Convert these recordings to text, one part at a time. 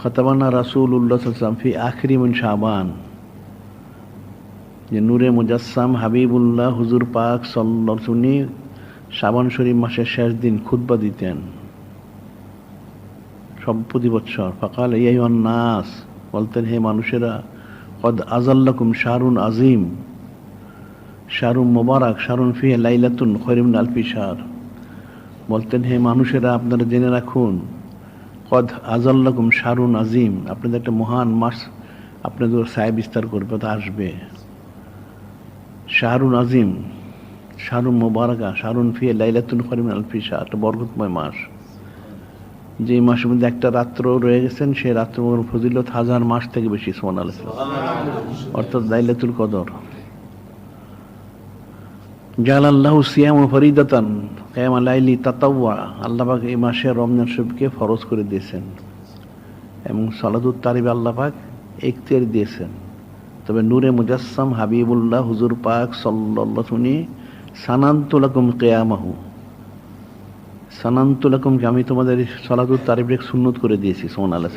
খতাবানা রাসুল উল্লাহাম ফি আখরি মিন শাবান যে নূরে মুজাসসাম হাবিবুল্লাহ হুজুর পাক সল্লি শাবান শরীফ মাসের শেষ দিন খুতবা দিতেন। সব প্রতি বৎসর ফকাল এই নাস, বলতেন, হে মানুষেরা, কদ আজাল্লাকুম শাহরুন আজিম শাহরুন মোবারক, শাহরুন ফিহে লাইলাতুন খরিমন আলফি শাহর বলতেন, হে মানুষেরা, আপনারা জেনে রাখুন কদ আজাল্লাকুম শাহরুন আজিম আপনাদের একটা মহান মাস আপনাদের সায় বিস্তার করবে তা আসবে। শাহরুন আজিম শাহরুন মোবারকা শাহরুন ফিয়ে লাইলাতুন খরিমন আলফি শাহ একটা বরকতময় মাস। যে মাসের মধ্যে একটা রাত্র রয়ে গেছেন, সেই রাত্র ফজিলত হাজার মাস থেকে বেশি সোমান আলাহ অর্থাৎ লাইলাতুল কদর। জাল আল্লাহ সিয়াম ফরিদাতান কেয়াম লাইলি তাতাওয়া আল্লাপাক এই মাসে রমজান শরীফকে ফরজ করে দিয়েছেন। এবং সালাদুত তারিব আল্লাপাক এখতিয়ার দিয়েছেন। তবে নূরে মুজাসসাম হাবিবুল্লাহ হুজুর পাক সাল্লাহ শুনি সানান্তুলাকুম কেয়ামাহু। সানান্তুলাকুমকে আমি তোমাদের সলাদুত তারিফ সুন্নত করে দিয়েছি সোমান আল্লাহ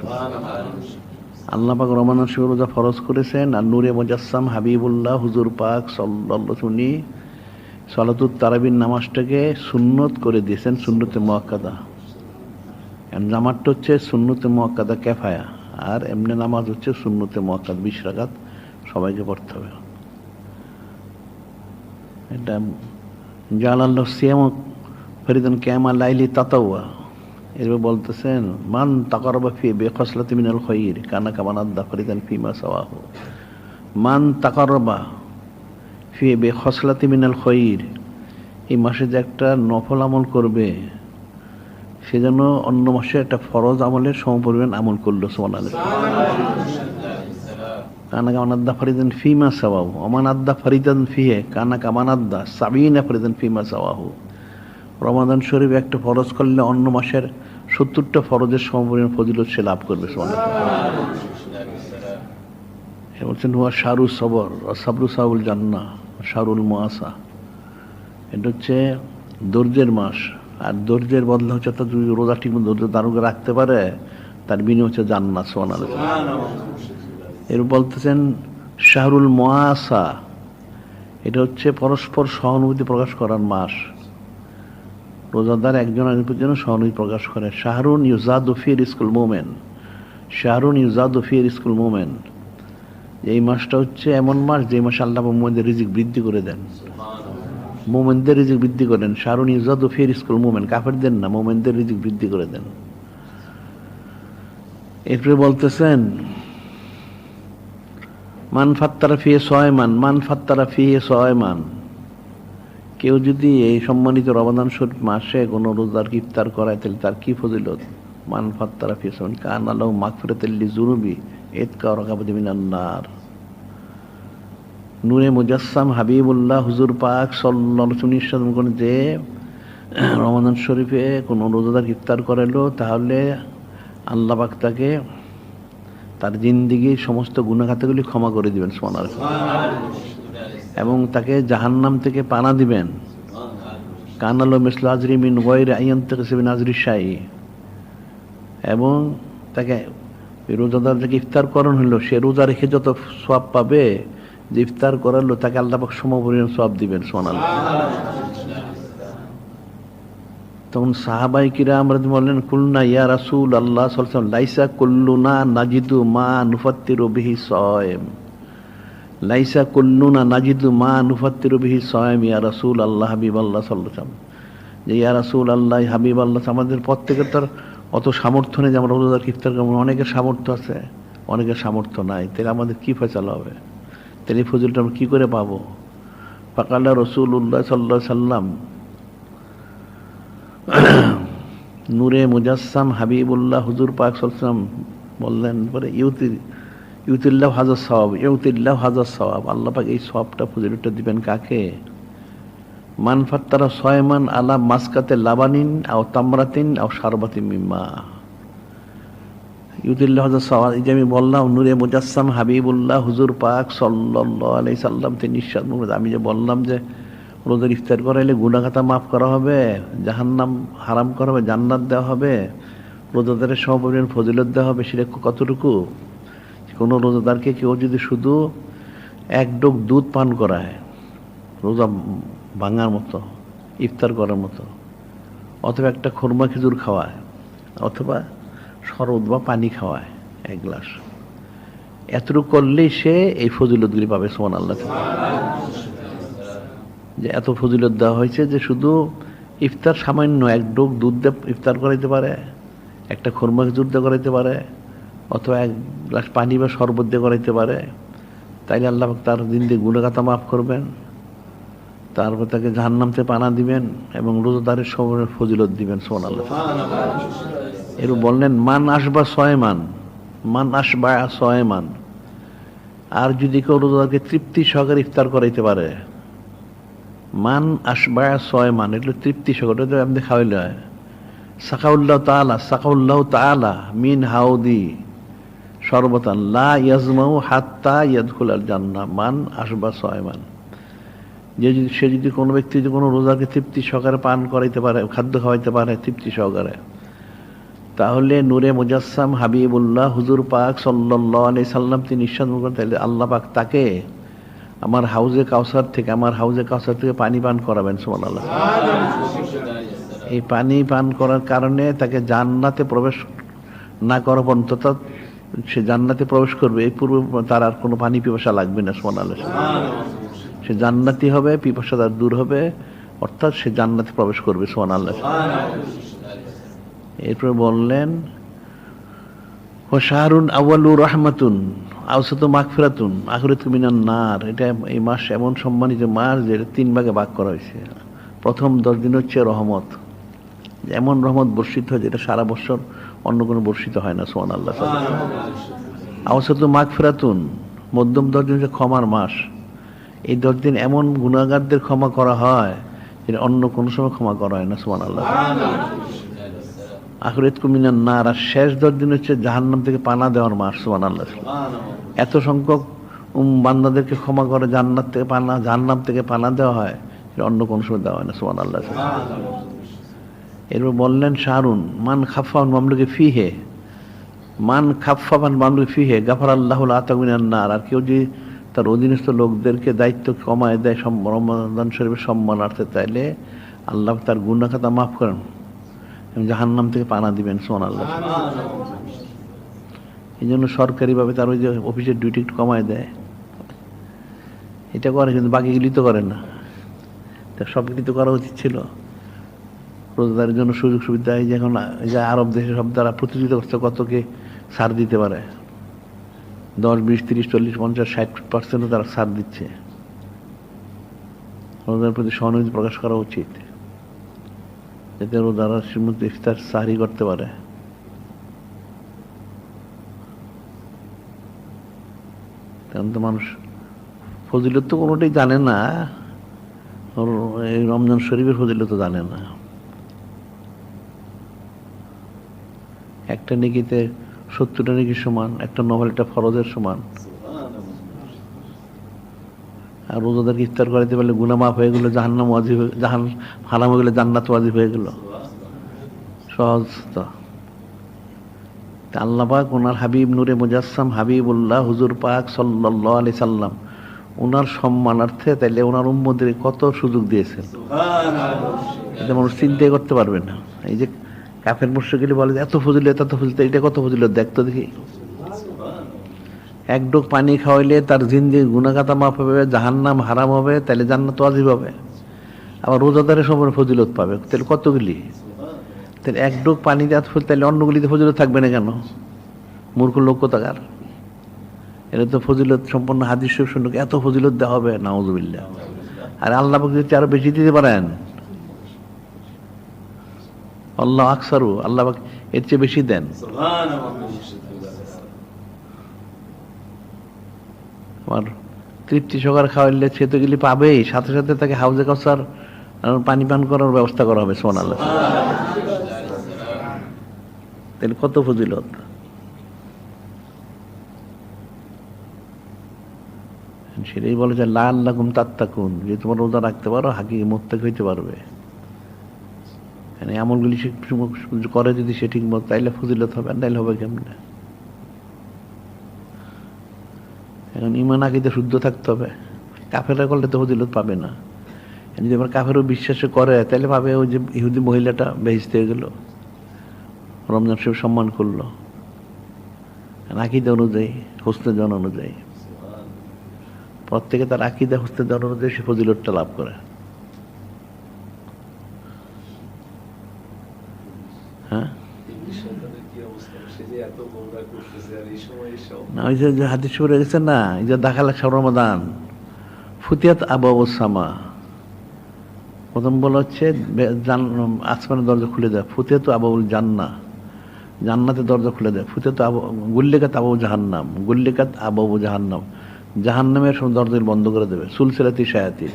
আল্লাহ পাক রমানা শিব রোজা ফরজ করেছেন, আর নূরে মুজাসসাম হাবিবুল্লাহ হুজুর পাক সাল্লাহ শুনি সলাতুত তারাবির নামাজটাকে সুন্নত করে দিয়েছেন সুন্নতে মোয়াক্কাদা। নামাজটা হচ্ছে সুন্নতে মোয়াক্কাদা ক্যাফায়া আর এমনি নামাজ হচ্ছে সুন্নতে মোয়াক্কাদ, বিশ রাগাত সবাইকে পড়তে হবে। এটা জালাল্লাহ সিয়াম ফরিদান ক্যামা লাইলি তাতাওয়া, এরপর বলতেছেন, মান তাকরবা ফি বেখসলাতি মিনাল খয়ির কানা কামানাদ্দা ফরিদান ফিমা সাওয়াহ। মান তাকরবা ফি বে খসলাতি মিনাল খয়ির এই মাসে যে একটা নফল আমল করবে, সে যেন অন্য মাসে একটা ফরজ আমলের সমপরিমাণ আমল করল সোমান আলী কানাকা আমানাদ্দা ফরিদান ফিমা সাওয়াহু অমানাদ্দা ফরিদান ফিহে, কানাকা আমানাদ্দা সাবিনা ফরিদান ফিমা সাওয়াহু। রমাদান শরীফ একটা ফরজ করলে অন্য মাসের সত্তরটা ফরজের সমপরিমাণ ফজিলত সে লাভ করবে সোমান বলছেন, হুয়া শারু সবর সাবরু সাউল জান্না শারুল মোয়াসা এটা হচ্ছে দর্জের মাস। আর দর্জের বদলে হচ্ছে তো যদি রোজা ঠিক ধৈর্য দারুকে রাখতে পারে, তার বিনিয়োগ হচ্ছে জান্না সোয়ান এর বলতেছেন শাহরুল মোয়াসা এটা হচ্ছে পরস্পর সহানুভূতি প্রকাশ করার মাস। রোজাদার একজন আরেকজনের জন্য সহানুভূতি প্রকাশ করে। শাহরুন ইউজাদুফির স্কুল মোমেন। শাহরুন ইউজাদুফির স্কুল মোমেন এই মাসটা হচ্ছে এমন মাস যে মাসে আল্লাহ মোমেনদের রিজিক বৃদ্ধি করে দেন। মোমেনদের রিজিক বৃদ্ধি করেন। শারুন ইজাদ ফির স্কুল মোমেন কাফের দেন না, মোমেনদের রিজিক বৃদ্ধি করে দেন। এরপরে বলতেছেন, মান ফাত্তারা ফিয়ে ছয়মান মান ফাত্তারা ফিয়ে ছয়মান কেউ যদি এই সম্মানিত রমাদান শরীফ মাসে কোনো রোজার ইফতার করায়, তাহলে তার কি ফজিলত? মান ফাত্তারা ফিয়ে ছয়মান কান আল্লাহ মাগফিরাতাল্লি জুনুবি এতকা রকাবদি মিনান্নার নূরে। মুজাসসাম হাবিবুল্লাহ হুজুর পাক সল্লাম করে যে, রমাদান শরীফে কোনো রোজাদার ইফতার করালো, তাহলে আল্লাহ পাক তাকে তার জিন্দিগি সমস্ত গুণাঘাতগুলি ক্ষমা করে দিবেন সোনার এবং তাকে জাহান্নাম থেকে পানা দিবেন। কানালো মিসল আজরি মিন ওয়াইর আইয়ান থেকে সেবিন আজরি শাহী এবং তাকে রোজাদার যাকে ইফতার করানো হলো, সে রোজা রেখে যত সব পাবে, যে ইফতার করালো, তাকে আল্লাহ সমপরিমাণ সব দিবেন সোনাল তখন সাহাবাই কিরা আমরা বললেন, কুলনা ইয়া রাসুল আল্লাহ সাল্লাম লাইসা কুল্লুনা নাজিদু মা নুফাত্তির বিহি সয়েম লাইসা কুল্লুনা নাজিদু মা নুফাত্তির বিহি সয়েম ইয়া রাসুল আল্লাহ হাবিব আল্লাহ সাল্লাম যে ইয়া রাসুল আল্লাহ হাবিব আল্লাহ আমাদের প্রত্যেকের তার অত সামর্থ্য নেই যে আমরা রোজাদার ইফতার করব। অনেকের সামর্থ্য আছে, অনেকের সামর্থ্য নাই। তাহলে আমাদের কী ফেসালা হবে? তাহলে ফজলটা আমরা কী করে পাবো? পাকাল্লা রসুল উল্লাহ সাল্লা সাল্লাম নূরে মুজাসসাম হাবিবুল্লাহ হুজুর পাক সাল্লাম বললেন, পরে ইউতি, ইউতিল্লাহ হাজার সবাব ইউতিল্লাহ হাজার সবাব আল্লাহ পাক এই সবটা ফজিলটা দিবেন কাকে? মানফাত তারা সয়মান আলা মাসকাতে লাবানিন, আও তামরাতিন, আও সারবাতিন মিম্মা। ইউদুল্লাহ সওয়াল যে আমি বললাম, নূরে মুজাসসাম হাবিবুল্লাহ হুজুর পাক সাল্লাল্লাহু আলাইহি সাল্লাম তিনি নিঃশ্বাস আমি যে বললাম যে, রোজার ইফতার করাইলে গুণাখাতা মাফ করা হবে, জাহান্নাম হারাম করা হবে, জান্নাত দেওয়া হবে, রোজাদারের সমপরিমাণ ফজিলত দেওয়া হবে, সেটা কতটুকু? কোনো রোজাদারকে কেউ যদি শুধু এক ডোক দুধ পান করায়, রোজা ভাঙার মতো, ইফতার করার মতো, অথবা একটা খরমা খেজুর খাওয়ায়, অথবা শরবত বা পানি খাওয়ায় এক গ্লাস এতটুকু করলেই সে এই ফজিলতগুলি পাবে সোমান আল্লাহ। যে এত ফজিলত দেওয়া হয়েছে যে শুধু ইফতার সামান্য এক ডোক দুধ দিয়ে ইফতার করাইতে পারে, একটা খরমা খেজুর দিয়ে করাইতে পারে, অথবা এক গ্লাস পানি বা শরবত দিয়ে করাইতে পারে, তাইলে আল্লাহ তার দিন দিয়ে গুণগাতা মাফ করবেন তারপর তাকে জাহান্নামতে পানা দিবেন এবং রোজাদারের সময়ের ফজিলত দিবেন সোমান আল্লাহ এরও বললেন, মান আসবা ছয় মান মান আসবা ছয় মান আর যদি কেউ রোজাদারকে তৃপ্তি সহকারে ইফতার করাইতে পারে, মান আসবা ছয় মান এগুলো তৃপ্তি সহকারে তো আপনি খাওয়াইলে হয়। সাকাউল্লাহ তালা সাকাউল্লাহ তালা মিন হাউদি। সর্বতান লা ইয়াজমাউ হাত্তা ইয়াদখুল আল জান্না মান আসবা ছয় মান যে যদি সে যদি কোনো ব্যক্তি যদি কোনো রোজাকে তৃপ্তি সহকারে পান করাইতে পারে, খাদ্য খাওয়াইতে পারে, তৃপ্তি সহকারে, তাহলে নূরে মুজাসসাম হাবিবুল্লাহ হুজুর পাক সাল্লাহ আলি সাল্লাম তিনি নিঃশ্বাস করেন তাহলে আল্লাহ পাক তাকে আমার হাউজে কাউসার থেকে আমার হাউজে কাউসার থেকে পানি পান করাবেন সুমান আল্লাহ এই পানি পান করার কারণে তাকে জান্নাতে প্রবেশ না করা পর্যন্ত সে জান্নাতে প্রবেশ করবে। এই পূর্বে তার আর কোনো পানি পিপাসা লাগবে না সুমান আল্লাহ সে জান্নাতি হবে পিপাসা তার দূর হবে, অর্থাৎ সে জান্নাতে প্রবেশ করবে সোহান আল্লাহ এরপরে বললেন, ও শাহরুন আউয়ালু রহমাতুন আউসাত মাগফিরাতুন, আখরিত মিনান নার। এটা এই মাস এমন সম্মানিত মাস যে এটা তিন ভাগে ভাগ করা হয়েছে। প্রথম দশ দিন হচ্ছে রহমত। এমন রহমত বর্ষিত হয় যেটা সারা বছর অন্য কোনো বর্ষিত হয় না সোহান আল্লাহ আউসাত মাগফিরাতুন, মধ্যম দশ দিন হচ্ছে ক্ষমার মাস। এই দশ দিন এমন গুণাগারদের ক্ষমা করা হয় যেটা অন্য কোনো সময় ক্ষমা করা হয় না সুমান আল্লাহ আখরিত কুমিনার না আর শেষ দশ দিন হচ্ছে জাহান্নাম থেকে পানা দেওয়ার মাস সুমান আল্লাহ এত সংখ্যক বান্দাদেরকে ক্ষমা করে জান্নাত থেকে পানা জাহান্নাম থেকে পানা দেওয়া হয় এটা অন্য কোনো সময় দেওয়া হয় না সুমান আল্লাহ এরপর বললেন শাহরুন মান খাফান মামলুকে ফিহে মান খাফাবান মামলুকে ফিহে গাফার আল্লাহুল আতামিনার নার আর কেউ যদি তার অধীনস্থ লোকদেরকে দায়িত্ব কমায় দেয় রমাদান শরীফের সম্মানার্থে তাইলে আল্লাহ তার গুণা খাতা মাফ করেন। জাহান্নাম থেকে পানা দিবেন সোন আল্লাহ এই জন্য সরকারিভাবে তার ওই যে অফিসের ডিউটি একটু কমায় দেয়। এটা করে কিন্তু বাকিগুলি তো করে না। তা সবগুলি তো করা উচিত ছিল। রোজগারের জন্য সুযোগ সুবিধা এই যে এখন, এই যে আরব দেশে সব দ্বারা প্রতিযোগিতা করছে কতকে ছাড় দিতে পারে। দশ, বিশ, তিরিশ, চল্লিশ, পঞ্চাশ, ষাট পার্সেন্টও তারা ছাড় দিচ্ছে। রোজার প্রতি সহানুভূতি প্রকাশ করা উচিত। যাতে রোজারা মধ্যে ইফতার সাহারি করতে পারে। তখন তো মানুষ ফজিলত তো কোনোটাই জানে না। এই রমজান শরীফের ফজিলত তো জানে না। একটা নেকিতে সত্তরটা নাকি সমান একটা নভেলটা ফরজের সমান। আর রোজাদারকে ইফতার করাইতে পারলে গুনা মাফ হয়ে গেলো জাহান্নাম ওয়াজিব জাহান হারাম হয়ে গেলে জান্নাত ওয়াজিব হয়ে গেল। সহজ তো। তা আল্লাহ পাক ওনার হাবিব নূরে মুজাসসাম হাবিবুল্লাহ হুজুর পাক সাল্লাল্লাহু আলাইহি সাল্লাম ওনার সম্মানার্থে তাইলে ওনার উম্মদের কত সুযোগ দিয়েছেন। এটা মানুষ চিন্তাই করতে পারবে না। এই যে কাফের মুর্শিকগুলি বলে এত ফজিলত এত ফজিলত, এটা কত ফজিলত দেখতো দেখি। এক ডোক পানি খাওয়াইলে তার জিন্দি গুণাগাতা মাফ হবে, জাহান্নাম হারাম হবে তাহলে জান্নাত ওয়াজিব হবে। আবার রোজাদারের সময় ফজিলত পাবে। তাহলে কতগুলি? তাহলে এক ডোক পানি দেওয়া ফুল তাহলে অন্যগুলিতে ফজিলত থাকবে না কেন? মূর্খ লোক কোথাকার? এটা তো ফজিলত সম্পন্ন হাদিস শুনলো এত ফজিলত দেওয়া হবে, নাউজুবিল্লাহ। আর আল্লাহ যদি আরও বেশি দিতে পারেন আল্লাহ আকসারু, আল্লাহ এর চেয়ে বেশি দেন। আমার তৃপ্তি সকার খাওয়াইলে সে তো গেলে পাবেই। সাথে সাথে তাকে হাউজে কাউসার পানি পান করার ব্যবস্থা করা হবে সোমান আল্লাহ তাহলে কত ফজিলত? সেটাই বলে যে লাল লাগুম তাত্তাকুন যে তোমার রোজা রাখতে পারো হাকি মোত্তাক হইতে পারবে। মানে আমলগুলি সে করে যদি সে ঠিক মতো, তাইলে ফজিলত হবে নাইলে হবে কেমনে? এখন ইমান আকিদে শুদ্ধ থাকতে হবে। কাফেরা করলে তো ফজিলত পাবে না। যদি আবার কাফেরও বিশ্বাসে করে তাহলে পাবে ওই যে ইহুদি মহিলাটা বেহেস্তে গেল। রমজান শরীফ সম্মান করল। আকিদা অনুযায়ী, হোসনে জন অনুযায়ী। প্রত্যেকে তার আকিদা, হোসনে জন অনুযায়ী সে ফজিলতটা লাভ করে হ্যাঁ সন্তানের কি অবস্থা সে যে এত গোমরা করতেছে আর এই সময় এসব না, ওই যে হাদিস পড়ে গেছে না, এই যে দাখালা সরমাদান ফুতিয়াত আবাবসামা প্রথম বলা হচ্ছে আসমানের দরজা খুলে দেয়। ফুতিয়াত আবাবুল জান্না জান্নাতের দরজা খুলে দেয়। ফুতিয়াত আবু গুল্লিকাত আবাবু জাহান্নাম। গুল্লিকাত আবাবু জাহান্নাম। জাহান্নামের সব দরজা বন্ধ করে দেবে। সুলসিলাতি সায়াতি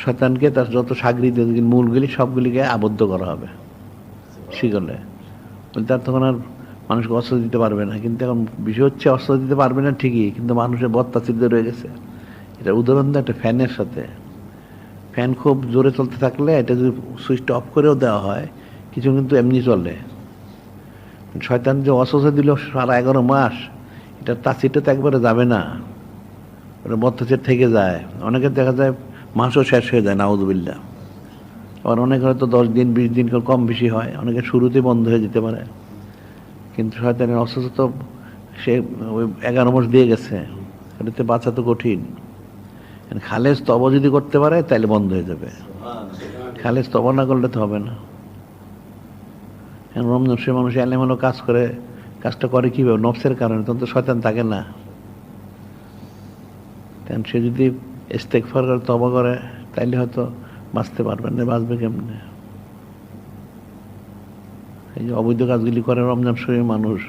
শতানকে তার যত সাগরিদ মূলগুলি সবগুলিকে আবদ্ধ করা হবে। শিকলে বলে তার তখন আর মানুষকে অস্ত্র দিতে পারবে না। কিন্তু এখন বিষয় হচ্ছে অস্ত্র দিতে পারবে না ঠিকই, কিন্তু মানুষের বত্তাচিতে রয়ে গেছে। এটা উদাহরণ দেয় একটা ফ্যানের সাথে। ফ্যান খুব জোরে চলতে থাকলে এটা যদি সুইচটা অফ করেও দেওয়া হয়, কিছু কিন্তু এমনি চলে। শয়তান যে অস্ত্র দিল সারা এগারো মাস এটা তাচিটা তো একবারে যাবে না। ওটা বত্তাচির থেকে যায়। অনেকে দেখা যায় মাসও শেষ হয়ে যায় নাউজবিল্লা আবার অনেক হয়তো দশ দিন, বিশ দিন কম বেশি হয়, অনেকে শুরুতেই বন্ধ হয়ে যেতে পারে। কিন্তু শয়তানের অসুস্থ তো সে ওই এগারো মাস দিয়ে গেছে, এটাতে বাঁচা তো কঠিন। খালেজ তব যদি করতে পারে তাহলে বন্ধ হয়ে যাবে। খালেজ তব না করলে তো হবে না। রমজান সে মানুষ এলেমেলো কাজ করে, কাজটা করে কীভাবে? নফসের কারণে, তখন তো শয়তান থাকে না। তখন সে যদি ইস্তেকফার করে তবা করে, তাইলে হয়তো বাঁচতে পারবেন না, বাঁচবে কেমনে? এই যে অবৈধ কাজগুলি করে রমজান শরীর মানুষ,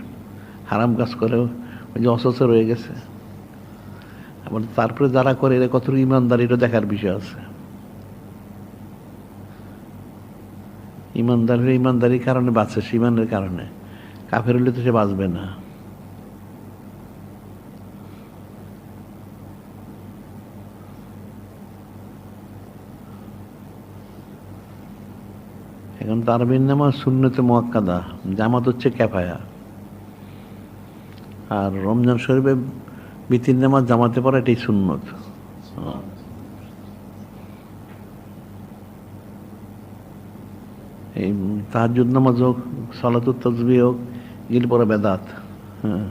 হারাম কাজ করে, ওই যে অসুস্থ রয়ে গেছে। আবার তারপরে যারা করে, এরা কত ইমানদারিটা দেখার বিষয় আছে। ইমানদারের ইমানদারির কারণে বাঁচে, সে ইমানের কারণে। কাফের হলে তো সে বাঁচবে না। এখন তারবির নামাজ শূন্যতে মোয়াক্কাদা, জামাত হচ্ছে ক্যাফায়া আর রমজান শরীফে বিতির নামাজ জামাতে পড়া এটাই সুন্নত। এই তাহাজুদ নামাজ হোক সলাতুর তসবি হোক, এগুলি পরে বেদাত। হ্যাঁ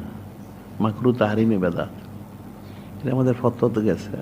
মাকরু তাহারিমে বেদাত। এটা আমাদের ফতোতে গেছে।